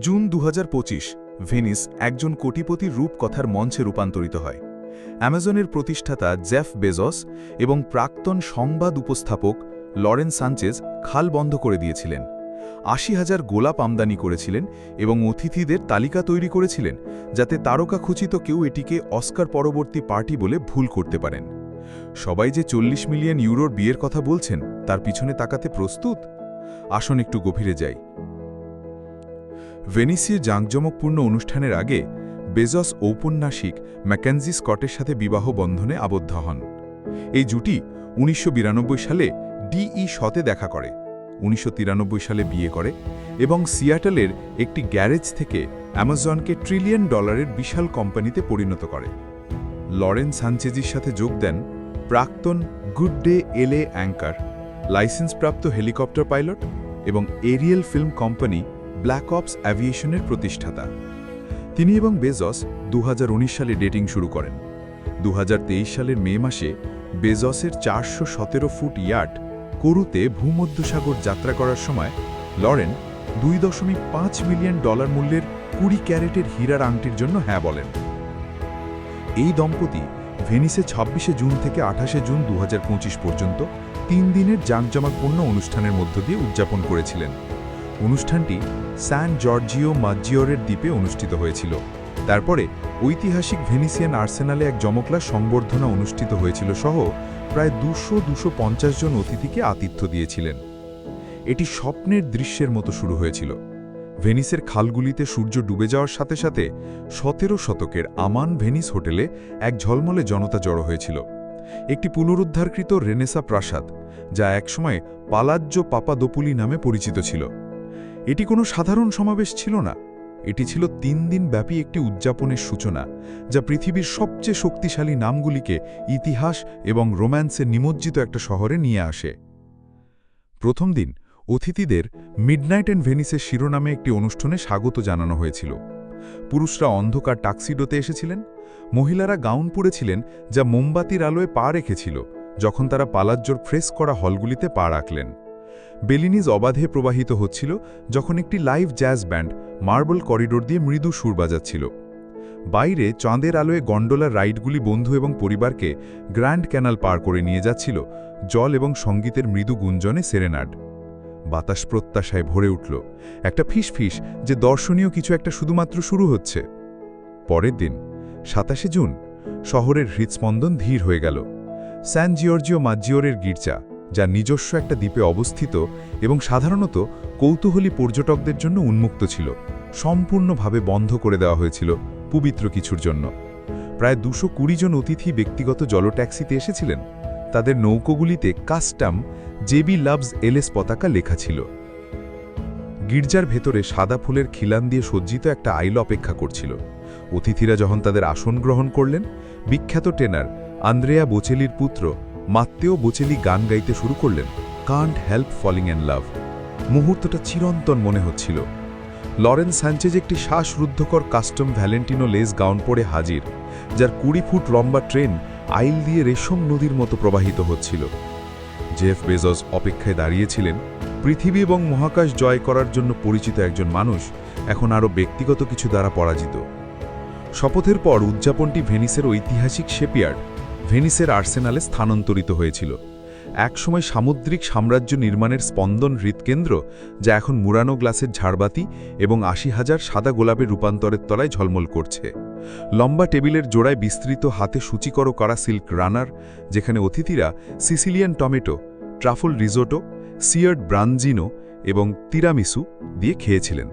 June দু হাজার পঁচিশ, ভেনিস একজন কোটিপতির রূপকথার মঞ্চে রূপান্তরিত হয়। অ্যামাজনের প্রতিষ্ঠাতা জেফ বেজস এবং প্রাক্তন সংবাদ উপস্থাপক লরেন সানচেজ খাল বন্ধ করে দিয়েছিলেন। আশি হাজার গোলাপ আমদানি করেছিলেন এবং অতিথিদের তালিকা তৈরি করেছিলেন যাতে তারকাখচিত কেউ এটিকে অস্কার পরবর্তী পার্টি বলে ভুল করতে পারেন। সবাই যে চল্লিশ মিলিয়ন ইউরোর বিয়ের কথা বলছেন, তার পিছনে তাকাতে প্রস্তুত? আসুন একটু গভীরে যাই। ভেনিসির জাঁকজমকপূর্ণ অনুষ্ঠানের আগে বেজস ঔপন্যাসিক ম্যাকেনজি স্কটের সাথে বিবাহ বন্ধনে আবদ্ধ হন। এই জুটি উনিশশো বিরানব্বই সালে ডিই শতে দেখা করে, উনিশশো তিরানব্বই সালে বিয়ে করে এবং সিয়াটলের একটি গ্যারেজ থেকে অ্যামাজনকে ট্রিলিয়ন ডলারের বিশাল কোম্পানিতে পরিণত করে। লরেন সানচেজির সাথে যোগ দেন প্রাক্তন গুড ডে এলএ অ্যাঙ্কার, লাইসেন্সপ্রাপ্ত হেলিকপ্টার পাইলট এবং aerial film company black ops অ্যাভিয়েশনের প্রতিষ্ঠাতা। তিনি এবং বেজস দু হাজার উনিশ সালে ডেটিং শুরু করেন। দু হাজার তেইশ সালের মে মাসে বেজসের চারশো সতেরো ফুট ইয়াট করুতে ভূমধ্যসাগর যাত্রা করার সময় লরেন দুই দশমিক পাঁচ মিলিয়ন ডলার মূল্যের কুড়ি ক্যারেটের হীরার আংটির জন্য হ্যাঁ বলেন। এই দম্পতি ভেনিসে ছাব্বিশে জুন থেকে আঠাশে জুন দু হাজার পঁচিশ পর্যন্ত তিন দিনের জাঁকজমাকপূর্ণ অনুষ্ঠানের মধ্য দিয়ে উদযাপন করেছিলেন। অনুষ্ঠানটি স্যান জর্জিও মাজ্জিওরের দ্বীপে অনুষ্ঠিত হয়েছিল। তারপরে ঐতিহাসিক ভেনিসিয়ান আর্সেনালে এক জমকলা সংবর্ধনা অনুষ্ঠিত হয়েছিল সহ প্রায় দুশো দুশো পঞ্চাশ জন অতিথিকে আতিথ্য দিয়েছিলেন। এটি স্বপ্নের দৃশ্যের মতো শুরু হয়েছিল। ভেনিসের খালগুলিতে সূর্য ডুবে যাওয়ার সাথে সাথে সতেরো শতকের আমান ভেনিস হোটেলে এক ঝলমলে জনতা জড়ো হয়েছিল। একটি পুনরুদ্ধারকৃত রেনেসা প্রাসাদ, যা একসময় পালাজ্য পাপাদোপুলি নামে পরিচিত ছিল। এটি কোনো সাধারণ সমাবেশ ছিল না। এটি ছিল তিন দিন ব্যাপী একটি উদযাপনের সূচনা, যা পৃথিবীর সবচেয়ে শক্তিশালী নামগুলিকে ইতিহাস এবং রোম্যান্সে নিমজ্জিত একটা শহরে নিয়ে আসে। প্রথম দিন, অতিথিদের মিডনাইট অ্যান্ড ভেনিসের শিরোনামে একটি অনুষ্ঠানে স্বাগত জানানো হয়েছিল। পুরুষরা অন্ধকার টাক্সিডোতে এসেছিলেন। মহিলারা গাউন পরেছিলেন, যা মোমবাতির আলোয় পা রেখেছিল, যখন তারা পালাজ্জোর ফ্রেস করা হলগুলিতে পা রাখলেন। বেলিনিজ অবাধে প্রবাহিত হচ্ছিল যখন একটি live jazz band marble corridor দিয়ে মৃদু সুর বাজাচ্ছিল। বাইরে চাঁদের আলোয় গন্ডোলার রাইডগুলি বন্ধু এবং পরিবারকে গ্র্যান্ড ক্যানাল পার করে নিয়ে যাচ্ছিল জল এবং সঙ্গীতের মৃদু গুঞ্জনে সেরেনাড। বাতাস প্রত্যাশায় ভরে উঠল, একটা ফিস যে দর্শনীয় কিছু একটা শুধুমাত্র শুরু হচ্ছে। পরের দিন, সাতাশে জুন, শহরের হৃৎস্পন্দন ধীর হয়ে গেল। স্যান জিওর্জিও মাজ্জিওরের গির্জা যা নিজস্ব একটা দ্বীপে অবস্থিত এবং সাধারণত কৌতূহলী পর্যটকদের জন্য উন্মুক্ত ছিল, সম্পূর্ণভাবে বন্ধ করে দেওয়া হয়েছিল পবিত্র কিছুর জন্য। প্রায় দুশো কুড়ি জন অতিথি ব্যক্তিগত জলট্যাক্সিতে এসেছিলেন। তাদের নৌকোগুলিতে কাস্টাম জেবি লাভস এলএস পতাকা লেখা ছিল। গির্জার ভেতরে সাদা ফুলের খিলান দিয়ে সজ্জিত একটা আইল অপেক্ষা করছিল। অতিথিরা যখন তাদের আসন গ্রহণ করলেন, বিখ্যাত টেনার আন্দ্রেয়া বোচেলির পুত্র মাত্তেও বোচেলি গান গাইতে শুরু করলেন can't help falling and love মুহূর্তটা চিরন্তন মনে হচ্ছিল। লরেন্স স্যাঞ্চেজ একটি শ্বাসরুদ্ধকর কাস্টম ভ্যালেন্টিনো লেস গাউন পরে হাজির, যার কুড়ি ফুট লম্বা ট্রেন আইল দিয়ে রেশম নদীর মতো প্রবাহিত হচ্ছিল। জেফ বেজস অপেক্ষায় দাঁড়িয়েছিলেন, পৃথিবী এবং মহাকাশ জয় করার জন্য পরিচিত একজন মানুষ, এখন আরও ব্যক্তিগত কিছু দ্বারা পরাজিত। শপথের পর উদযাপনটি ভেনিসের ঐতিহাসিক শেপিয়ার্ড ভেনিসের আর্সেনালে স্থানান্তরিত হয়েছিল। একসময় সামুদ্রিক সাম্রাজ্য নির্মাণের স্পন্দন হৃৎকেন্দ্র, যা এখন মুরানো গ্লাসের ঝাড়বাতি এবং আশি হাজার সাদা গোলাপের রূপান্তরের তলায় ঝলমল করছে। লম্বা টেবিলের জোড়ায় বিস্তৃত হাতে সূচিকর করা সিল্ক রানার, যেখানে অতিথিরা সিসিলিয়ান টমেটো, ট্রাফল রিজোটো সিয়ার্ড ব্রাঞ্জিনো এবং তিরামিসু দিয়ে খেয়েছিলেন।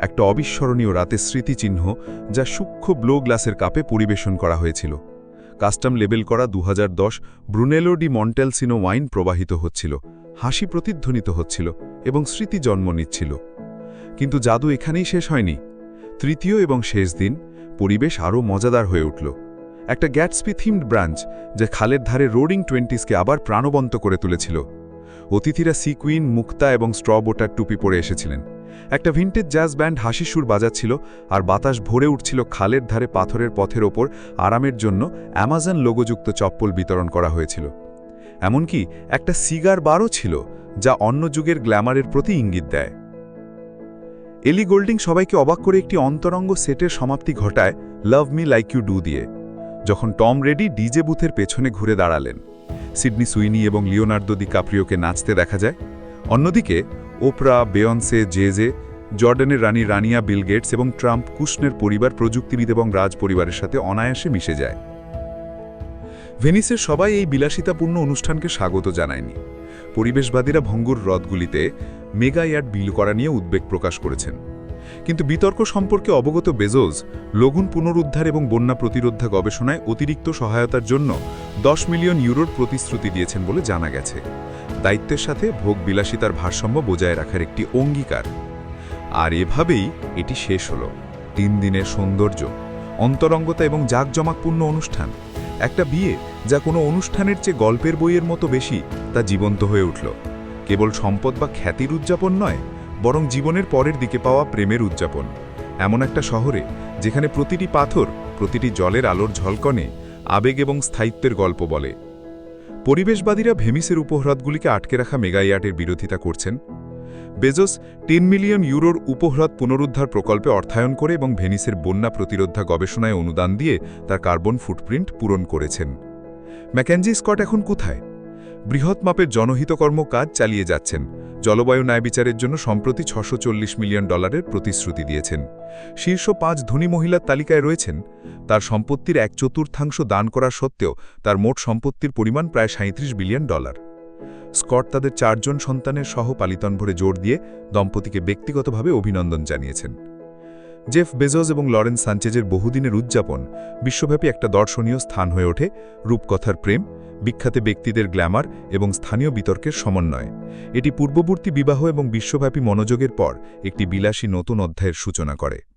একটা অবিস্মরণীয় রাতের স্মৃতিচিহ্ন যা সূক্ষ্ম ব্লো গ্লাসের কাপে পরিবেশন করা হয়েছিল। কাস্টম লেবেল করা দু হাজার দশ ব্রুনেলো ডি মন্টেলসিনো ওয়াইন প্রবাহিত হচ্ছিল, হাসি প্রতিধ্বনিত হচ্ছিল এবং স্মৃতি জন্ম নিচ্ছিল। কিন্তু জাদু এখানেই শেষ হয়নি। তৃতীয় এবং শেষ দিন পরিবেশ আরও মজাদার হয়ে উঠল। একটা গ্যাটসপি থিমড ব্রাঞ্চ যা খালের ধারে রোডিং টোয়েন্টিসকে আবার প্রাণবন্ত করে তুলেছিল। অতিথিরা সিকুইন মুক্তা এবং স্ট্রবোটার টুপি পরে এসেছিলেন। একটা ভিন্টেজ জ্যাজ ব্যান্ড হাসিসুর বাজাচ্ছিল আর বাতাস ভরে উঠছিল খালের ধারে পাথরের পথের ওপর আরামের জন্য অ্যামাজন লোগোযুক্ত চপ্পল বিতরণ করা হয়েছিল। এমনকি একটা সিগার বারও ছিল যা অন্য যুগের গ্ল্যামারের প্রতি ইঙ্গিত দেয়। এলি গোল্ডিং সবাইকে অবাক করে একটি অন্তরঙ্গ সেটের সমাপ্তি ঘটায় love me like you do দিয়ে, যখন টম রেডি ডিজে বুথের পেছনে ঘুরে দাঁড়ালেন। সিডনি সুইনি এবং লিওনার্দো দি কাপ্রিওকে নাচতে দেখা যায়। অন্যদিকে ওপরা, বেয়ন্সে, জেজে, জর্ডানের রানী রানিয়া, বিল গেটস এবং ট্রাম্প কুশনের পরিবার, প্রযুক্তিবিদ এবং রাজ পরিবারের সাথে অনায়াসে মিশে যায়। ভেনিসের সবাই এই বিলাসিতাপূর্ণ অনুষ্ঠানকে স্বাগত জানায়নি। পরিবেশবাদীরা ভঙ্গুর হ্রদগুলিতে মেগা ইয়ার্ড বিল করা নিয়ে উদ্বেগ প্রকাশ করেছেন। কিন্তু বিতর্ক সম্পর্কে অবগত বেজোজ লঘুন পুনরুদ্ধার এবং বন্যা প্রতিরোধা গবেষণায় অতিরিক্ত সহায়তার জন্য দশ মিলিয়ন ইউরোর প্রতিশ্রুতি দিয়েছেন বলে জানা গেছে। দায়িত্বের সাথে ভোগ বিলাসিতার ভারসাম্য বজায় রাখার একটি অঙ্গীকার। আর এভাবেই এটি শেষ হলো। তিন দিনের সৌন্দর্য, অন্তরঙ্গতা এবং জাঁকজমাকপূর্ণ অনুষ্ঠান। একটা বিয়ে যা কোনো অনুষ্ঠানের চেয়ে গল্পের বইয়ের মতো বেশি তা জীবন্ত হয়ে উঠল। কেবল সম্পদ বা খ্যাতির উদযাপন নয়, বরং জীবনের পরের দিকে পাওয়া প্রেমের উদযাপন। এমন একটা শহরে যেখানে প্রতিটি পাথর, প্রতিটি জলের আলোর ঝলকনে আবেগ এবং স্থায়িত্বের গল্প বলে। পরিবেশবাদীরা ভেমিসের উপহ্রদগুলিকে আটকে রাখা মেগাইয়ার্টের বিরোধিতা করছেন। বেজোস টেন মিলিয়ন ইউরোর উপহ্রদ পুনরুদ্ধার প্রকল্পে অর্থায়ন করে এবং ভেনিসের বন্যা প্রতিরোধা গবেষণায় অনুদান দিয়ে তার কার্বন ফুটপ্রিন্ট পূরণ করেছেন। ম্যাকেনজি স্কট এখন কোথায়? বৃহৎ মাপের জনহিতকর্ম কাজ চালিয়ে যাচ্ছেন। জলবায়ু ন্যায় বিচারের জন্য সম্প্রতি ছশো মিলিয়ন ডলারের প্রতিশ্রুতি দিয়েছেন। শীর্ষ পাঁচ ধনী মহিলার তালিকায় রয়েছেন। তার সম্পত্তির এক চতুর্থাংশ দান করা সত্ত্বেও তার মোট সম্পত্তির পরিমাণ প্রায় সাঁত্রিশ বিলিয়ন ডলার। স্কট তাদের চারজন সন্তানের সহ পালিতন ভরে জোর দিয়ে দম্পতিকে ব্যক্তিগতভাবে অভিনন্দন জানিয়েছেন। জেফ বেজোস এবং লরেন্স সানচেজের বহুদিনের উদযাপন বিশ্বব্যাপী একটা দর্শনীয় স্থান হয়ে ওঠে রূপকথার প্রেম, বিখ্যাত ব্যক্তিদের গ্ল্যামার এবং স্থানীয় বিতর্কের সমন্বয়। এটি পূর্ববর্তী বিবাহ এবং বিশ্বব্যাপী মনোযোগের পর একটি বিলাসী নতুন অধ্যায়ের সূচনা করে।